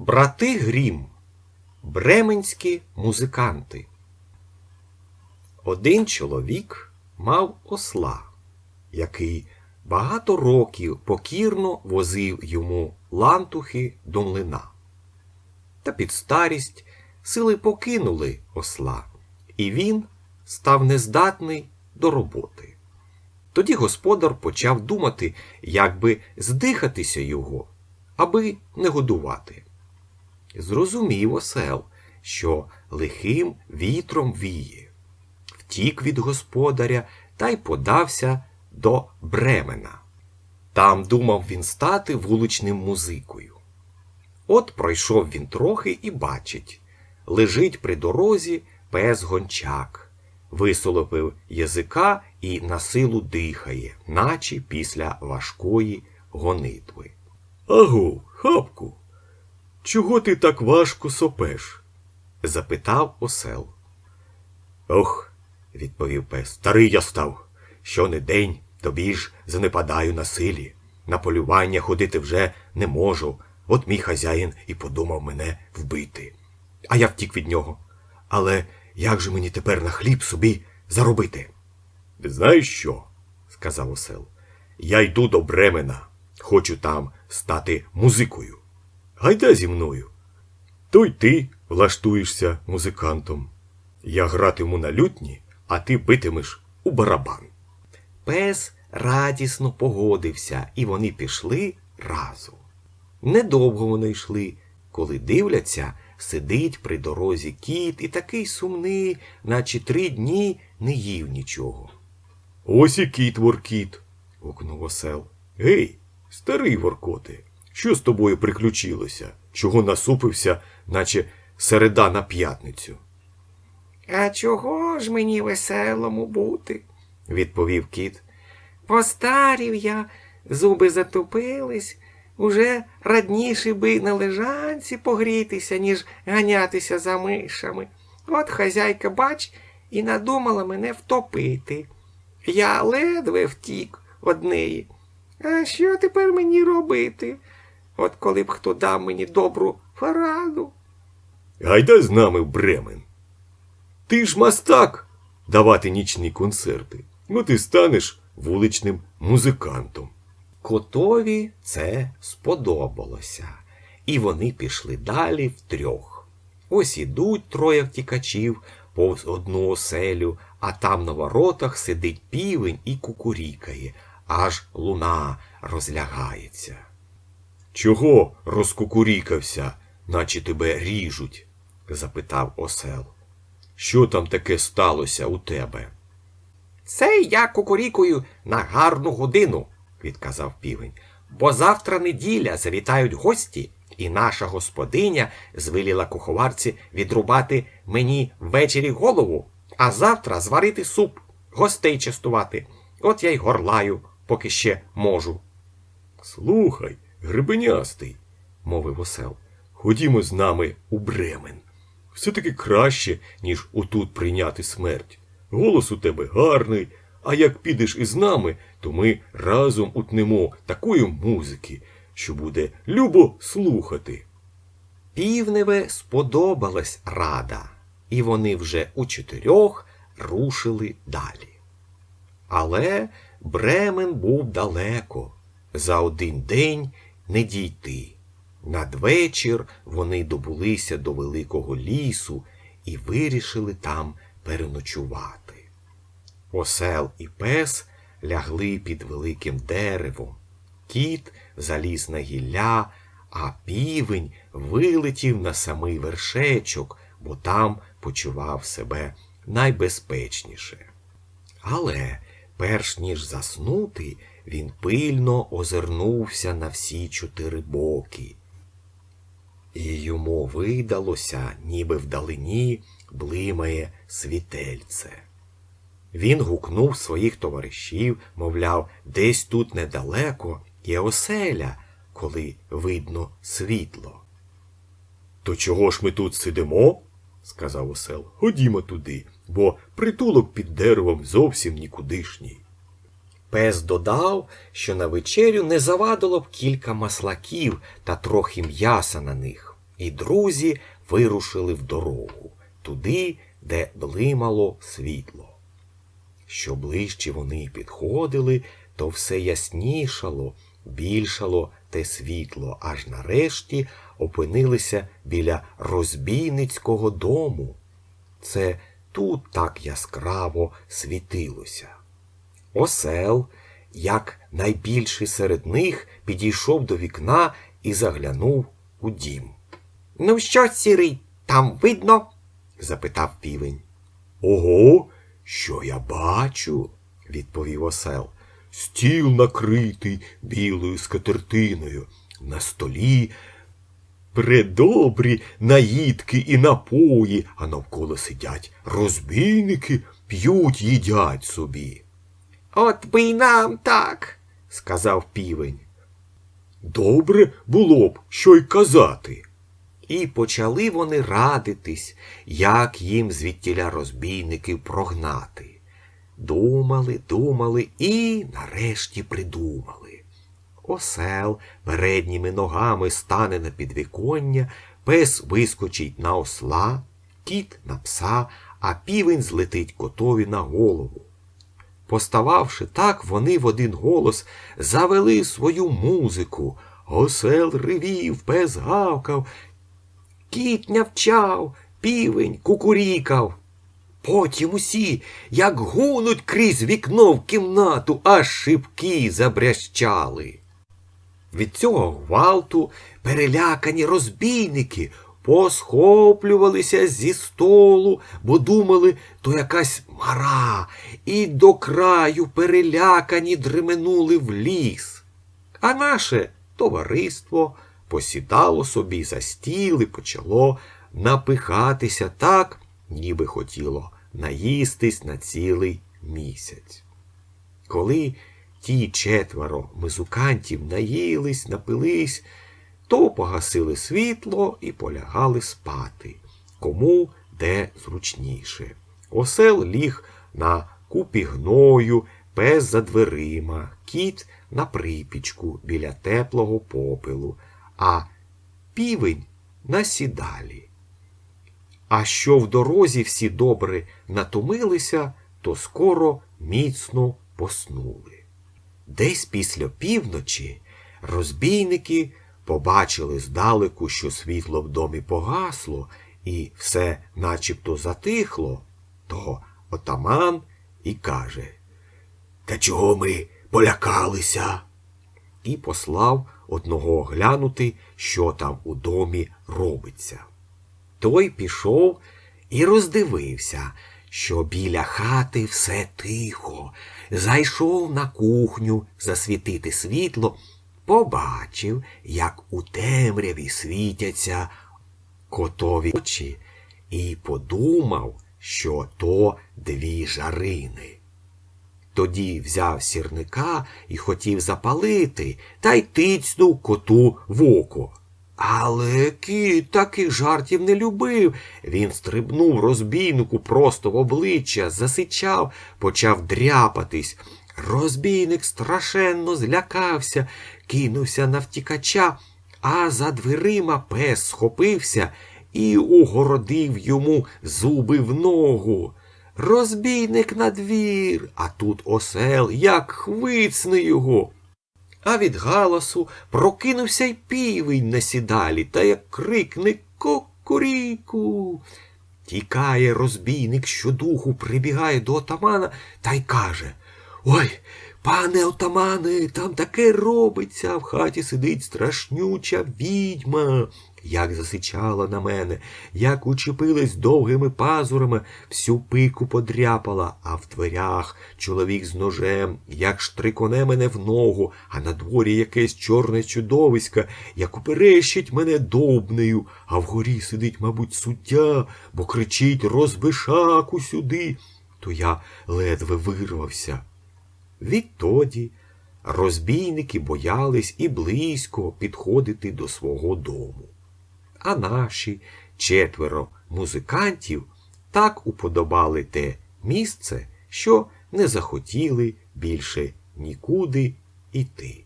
Брати Грім. Бременські музиканти. Один чоловік мав осла, який багато років покірно возив йому лантухи до млина. Та під старість сили покинули осла, і він став нездатний до роботи. Тоді господар почав думати, як би здихатися його, аби не годувати. Зрозумів осел, що лихим вітром віє, втік від господаря та й подався до Бремена. Там думав він стати вуличним музикою. От пройшов він трохи і бачить лежить при дорозі пес гончак, висолопив язика і на силу дихає, наче після важкої гонитви. Аго, хапку, чого ти так важко сопеш? запитав осел. Ох, відповів пес, старий я став. Що не день, тобі ж занепадаю на силі. На полювання ходити вже не можу. От мій хазяїн і подумав мене вбити. А я втік від нього. Але як же мені тепер на хліб собі заробити? Знаєш що? сказав осел. Я йду до Бремена. Хочу там стати музикою. Гайда зі мною. То й ти влаштуєшся музикантом. Я гратиму на лютні, а ти битимеш у барабан. Пес радісно погодився, і вони пішли разом. Недовго вони йшли, коли дивляться, сидить при дорозі кіт і такий сумний, наче три дні не їв нічого. Ось і кіт воркіт. гукнув осел. Гей, старий воркоте, що з тобою приключилося? Чого насупився, наче середа на п'ятницю? А чого ж мені веселому бути? відповів кіт. Постарів я, зуби затупились, уже радніше би на лежанці погрітися, ніж ганятися за мишами. От хазяйка, бач, і надумала мене втопити. Я ледве втік од неї. А що тепер мені робити? От коли б хто дав мені добру пораду. Гайда з нами в Бремен. Ти ж мастак давати нічні концерти. Ну ти станеш вуличним музикантом. Котові це сподобалося, і вони пішли далі втрьох. Ось ідуть троє втікачів повз одну оселю, а там на воротах сидить півень і кукурікає, аж луна розлягається. Чого розкукурікався, наче тебе ріжуть? запитав осел. Що там таке сталося у тебе? Це я кукурікую на гарну годину, відказав півень. Бо завтра неділя завітають гості, і наша господиня звеліла куховарці відрубати мені ввечері голову, а завтра зварити суп, гостей частувати. От я й горлаю, поки ще можу. Слухай, грибенястий, мовив осел. Ходімо з нами у Бремен. Все таки краще, ніж отут прийняти смерть. Голос у тебе гарний, а як підеш із нами, то ми разом утнемо такої музики, що буде любо слухати. Півневе сподобалась рада, і вони вже у чотирьох рушили далі. Але Бремен був далеко, за один день не дійти. Надвечір вони добулися до великого лісу і вирішили там переночувати. Осел і пес лягли під великим деревом. Кіт заліз на гілля, а півень вилетів на самий вершечок, бо там почував себе найбезпечніше. Але перш ніж заснути, він пильно озирнувся на всі чотири боки. І йому видалося, ніби вдалині блимає світельце. Він гукнув своїх товаришів, мовляв, десь тут недалеко є оселя, коли видно світло. То чого ж ми тут сидимо? сказав осел. Ходімо туди, бо притулок під деревом зовсім нікудишній. Пес додав, що на вечерю не завадило б кілька маслаків та трохи м'яса на них, І друзі вирушили в дорогу, туди, де блимало світло. Що ближче вони підходили, то все яснішало, більшало те світло, аж нарешті опинилися біля розбійницького дому. Це тут так яскраво світилося. Осел, як найбільший серед них, підійшов до вікна і заглянув у дім. Ну що, сірий, там видно? запитав півень. Ого, що я бачу, відповів осел. Стіл накритий білою скатертиною. На столі предобрі наїдки і напої, а навколо сидять розбійники, п'ють, їдять собі. От би й нам так. сказав півень. Добре було б, що й казати. І почали вони радитись, як їм звідтіля розбійників прогнати. Думали, думали і нарешті придумали. Осел передніми ногами стане на підвіконня, пес вискочить на осла, кіт на пса, а півень злетить котові на голову. Постававши так, вони в один голос завели свою музику. Осел ревів, пес гавкав, кіт нявчав, півень кукурікав. Потім усі, як гунуть крізь вікно в кімнату, аж шибки забрящали. Від цього гвалту перелякані розбійники посхоплювалися зі столу, бо думали, то якась мара, і до краю перелякані дременули в ліс. А наше товариство посідало собі за стіл і почало напихатися так, ніби хотіло наїстись на цілий місяць. Коли ті четверо музикантів наїлись, напились, то погасили світло і полягали спати, кому де зручніше. Осел ліг на купі гною, пес за дверима, кіт на припічку біля теплого попелу, а півень на сідалі. А що в дорозі всі добре натомилися, то скоро міцно поснули. Десь після півночі розбійники побачили здалеку, що світло в домі погасло, і все начебто затихло, то отаман і каже Та чого ми полякалися? І послав одного глянути, що там у домі робиться. Той пішов і роздивився, що біля хати все тихо. Зайшов на кухню засвітити світло, побачив, як у темряві світяться котові очі, і подумав, що то дві жарини. Тоді взяв сірника і хотів запалити, та й тицнув коту в око. Але кіт таких жартів не любив. Він стрибнув розбійнику просто в обличчя, засичав, почав дряпатись. Розбійник страшенно злякався, кинувся на втікача, а за дверима пес схопився і угородив йому зуби в ногу. Розбійник на двір, а тут осел, як хвицне його. А від галасу прокинувся й півень на сідалі, та як крикне кокуріку. Тікає розбійник щодуху, прибігає до отамана та й каже Ой, пане отамане, там таке робиться, в хаті сидить страшнюча відьма. Як засичала на мене, як учепилась довгими пазурами, всю пику подряпала, а в дверях чоловік з ножем, як штриконе мене в ногу, а на дворі якесь чорне чудовисько, як уперещить мене довбнею, а вгорі сидить, мабуть, суддя, бо кричить розбишаку сюди. То я ледве вирвався. Відтоді розбійники боялись і близько підходити до свого дому. А наші четверо музикантів так уподобали те місце, що не захотіли більше нікуди йти.